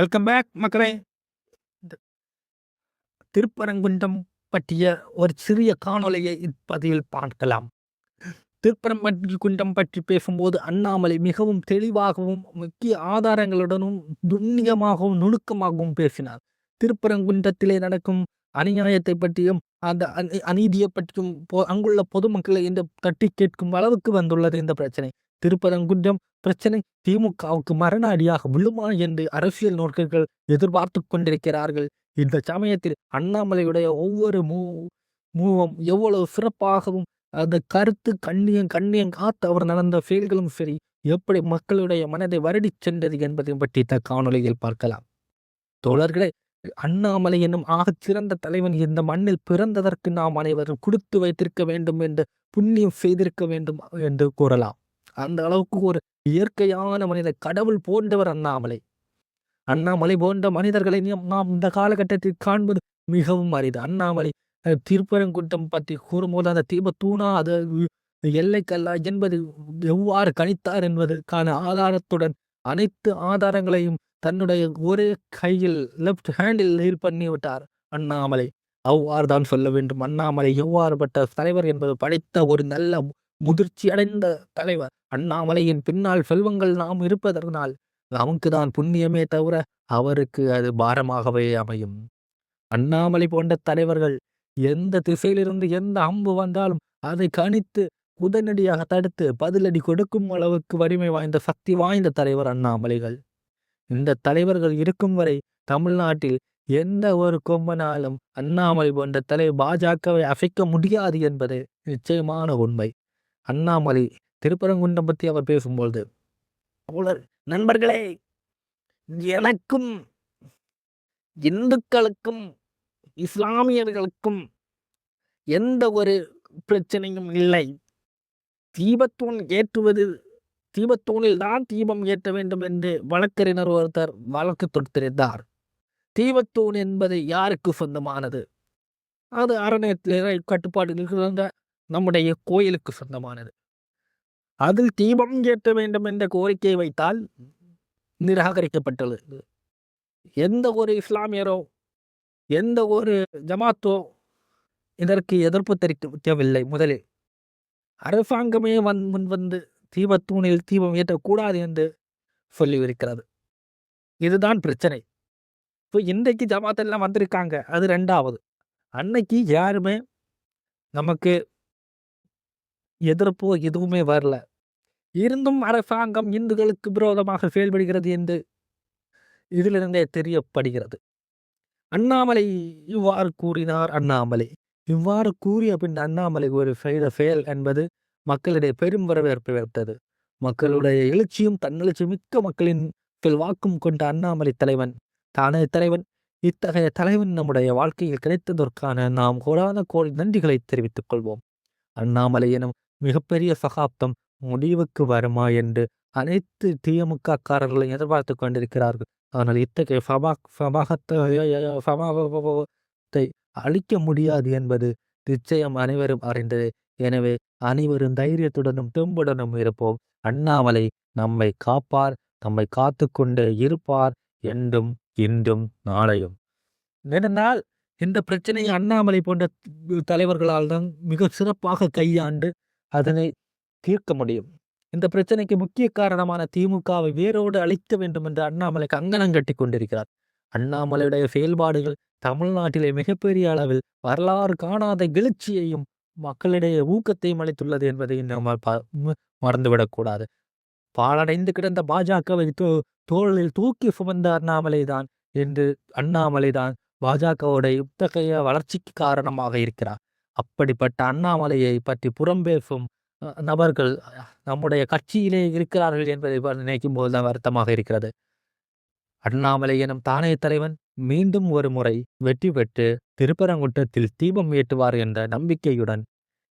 Welcome back மக்களே. திருப்பரங்குன்றம் பற்றிய ஒரு சிறிய காணொளியை இப்பதிவில் பார்க்கலாம். திருப்பரங்குன்றம் பற்றி பேசும்போது அண்ணாமலை மிகவும் தெளிவாகவும் முக்கிய ஆதாரங்களுடனும் துண்ணியமாகவும் நுணுக்கமாகவும் பேசினார். திருப்பரங்குன்றத்திலே நடக்கும் அநியாயத்தை பற்றியும் அந்த அநீதியை பற்றியும் அங்குள்ள பொதுமக்களை இந்த தட்டி கேட்கும் அளவுக்கு வந்துள்ளது இந்த பிரச்சனை. திருப்பரங்குன்றம் பிரச்சனை திமுகவுக்கு மரண அடியாக விழுமா என்று அரசியல் நோக்கர்கள் எதிர்பார்த்து கொண்டிருக்கிறார்கள். இந்த சமயத்தில் அண்ணாமலையுடைய ஒவ்வொரு மூ மூவம் எவ்வளவு சிறப்பாகவும் அந்த கருத்து கண்ணியம் கண்ணியம் காத்து அவர் நடந்த செயல்களும் சரி எப்படி மக்களுடைய மனதை வருடி சென்றது என்பதையும் பற்றி இந்த காணொலியில் பார்க்கலாம். தோழர்களே அண்ணாமலை என்னும் ஆகச் சிறந்த தலைவன் இந்த மண்ணில் பிறந்ததற்கு நாம் அனைவரும் கொடுத்து வைத்திருக்க வேண்டும் என்று புண்ணியம் செய்திருக்க வேண்டும் என்று கூறலாம். அந்த அளவுக்கு ஒரு இயற்கையான மனிதர் கடவுள் போன்றவர் அண்ணாமலை. அண்ணாமலை போன்ற மனிதர்களை நாம் இந்த காலகட்டத்தில் காண்பது மிகவும் அரிது. அண்ணாமலை திருப்பரங்குன்றம் பற்றி கூறும்போது அந்த தீப தூணா அது எல்லைக்கல்லா என்பது எவ்வாறு கணித்தார் என்பதற்கான ஆதாரத்துடன் அனைத்து ஆதாரங்களையும் தன்னுடைய ஒரே கையில் லெப்ட் ஹேண்டில் ஹீல் பண்ணிவிட்டார் அண்ணாமலை. அவ்வாறு தான் சொல்ல வேண்டும். அண்ணாமலை எவ்வாறுபட்ட தலைவர் என்பது படைத்த ஒரு நல்ல முதிர்ச்சி அடைந்த தலைவர். அண்ணாமலையின் பின்னால் செல்வங்கள் நாம் இருப்பதனால் நமக்கு தான் புண்ணியமே தவிர அவருக்கு அது பாரமாகவே அமையும். அண்ணாமலை போன்ற தலைவர்கள் எந்த திசையிலிருந்து எந்த அம்பு வந்தாலும் அதை கணித்து உடனடியாக தடுத்து பதிலடி கொடுக்கும் அளவுக்கு வலிமை வாய்ந்த சக்தி வாய்ந்த தலைவர் அண்ணாமலைகள். இந்த தலைவர்கள் இருக்கும் வரை தமிழ்நாட்டில் எந்த ஒரு கொம்பனாலும் அண்ணாமலை போன்ற தலைவர் பாஜகவை அசைக்க முடியாது என்பது நிச்சயமான உண்மை. அண்ணாமலை திருப்பரங்குன்றம் பற்றி அவர் பேசும்பொழுது அவ்வளவு நண்பர்களே எனக்கும் இந்துக்களுக்கும் இஸ்லாமியர்களுக்கும் எந்த ஒரு பிரச்சனையும் இல்லை. தீபத்தூண் ஏற்றுவது தீபத்தூணில் தான் தீபம் ஏற்ற வேண்டும் என்று வழக்கறிஞர் ஒருத்தர் வழக்கு தொடுத்திருந்தார். தீபத்தூண் என்பது யாருக்கு சொந்தமானது? அது அறநிலை கட்டுப்பாடு இருக்கிற நம்முடைய கோயிலுக்கு சொந்தமானது. அதில் தீபம் ஏற்ற வேண்டும் என்ற கோரிக்கையை வைத்தால் நிராகரிக்கப்பட்டுள்ளது. எந்த ஒரு இஸ்லாமியரோ எந்த ஒரு ஜமாத்தோ இதற்கு எதிர்ப்பு தெரிவிக்கவில்லை முதலில். அரசாங்கமே வந் முன் வந்து தீபத்தூணில் தீபம் ஏற்றக்கூடாது என்று சொல்லியிருக்கிறது. இதுதான் பிரச்சனை. இப்போ இன்றைக்கு ஜமாத்தெல்லாம் வந்திருக்காங்க. அது ரெண்டாவது. அன்னைக்கு யாருமே நமக்கு எதிர்ப்போ எதுவுமே வரல. இருந்தும் அரசாங்கம் இந்துக்களுக்கு விரோதமாக செயல்படுகிறது என்று இதிலிருந்தே தெரியப்படுகிறது. அண்ணாமலை இவ்வாறு கூறினார். அண்ணாமலை. இவ்வாறு கூறிய பின் அண்ணாமலை ஒரு செய்த செயல் என்பது மக்களிடையே பெரும் வரவேற்பை வைத்தது மக்களுடைய எழுச்சியும் தன்னெழுச்சி மிக்க மக்களின் வாக்கும் கொண்ட அண்ணாமலை தலைவன் தானே தலைவன். இத்தகைய தலைவன் நம்முடைய வாழ்க்கையில் கிடைத்ததற்கான நாம் கோடான கோடி நன்றிகளை தெரிவித்துக் கொள்வோம். அண்ணாமலை எனும் மிகப்பெரிய சகாப்தம் முடிவுக்கு வருமா என்று அனைத்து திமுககாரர்களும் எதிர்பார்த்து கொண்டிருக்கிறார்கள். ஆனால் இத்தகைய சமாகத்தை அழிக்க முடியாது என்பது நிச்சயம் அனைவரும் அறிந்தது. எனவே அனைவரும் தைரியத்துடனும் தெம்புடனும் இருப்போம். அண்ணாமலை நம்மை காப்பார் நம்மை காத்து கொண்டு இருப்பார் என்றும் இன்றும் நாளையும். ஏனென்றால் இந்த பிரச்சனையை அண்ணாமலை போன்ற தலைவர்களால் தான் மிக சிறப்பாக கையாண்டு அதனை தீர்க்க முடியும். இந்த பிரச்சனைக்கு முக்கிய காரணமான திமுகவை வேரோடு அழிக்க வேண்டும் என்று அண்ணாமலை கங்கணம் கட்டி கொண்டிருக்கிறார். அண்ணாமலையுடைய செயல்பாடுகள் தமிழ்நாட்டிலே மிகப்பெரிய அளவில் வரலாறு காணாத எழுச்சியையும் மக்களிடையே ஊக்கத்தையும் அளித்துள்ளது என்பதை நம்ம மறந்துவிடக்கூடாது பாலடைந்து கிடந்த பாஜகவை தோ தோளில் தூக்கி சுமந்த அண்ணாமலை தான் என்று அண்ணாமலை தான் பாஜகவுடைய இத்தகைய வளர்ச்சிக்கு காரணமாக இருக்கிறார். அப்படிப்பட்ட அண்ணாமலையை பற்றி புறம்பேசும் நபர்கள் நம்முடைய கட்சியிலே இருக்கிறார்கள் என்பதை நினைக்கும் போதுதான் வருத்தமாக இருக்கிறது. அண்ணாமலை எனும் தானே தலைவன் மீண்டும் ஒரு முறை வெற்றி பெற்று திருப்பரங்குட்டத்தில் தீபம் ஏற்றுவார் என்ற நம்பிக்கையுடன்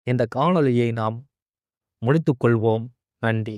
இந்த காணொலியை நாம் முடித்துக்கொள்வோம் நன்றி.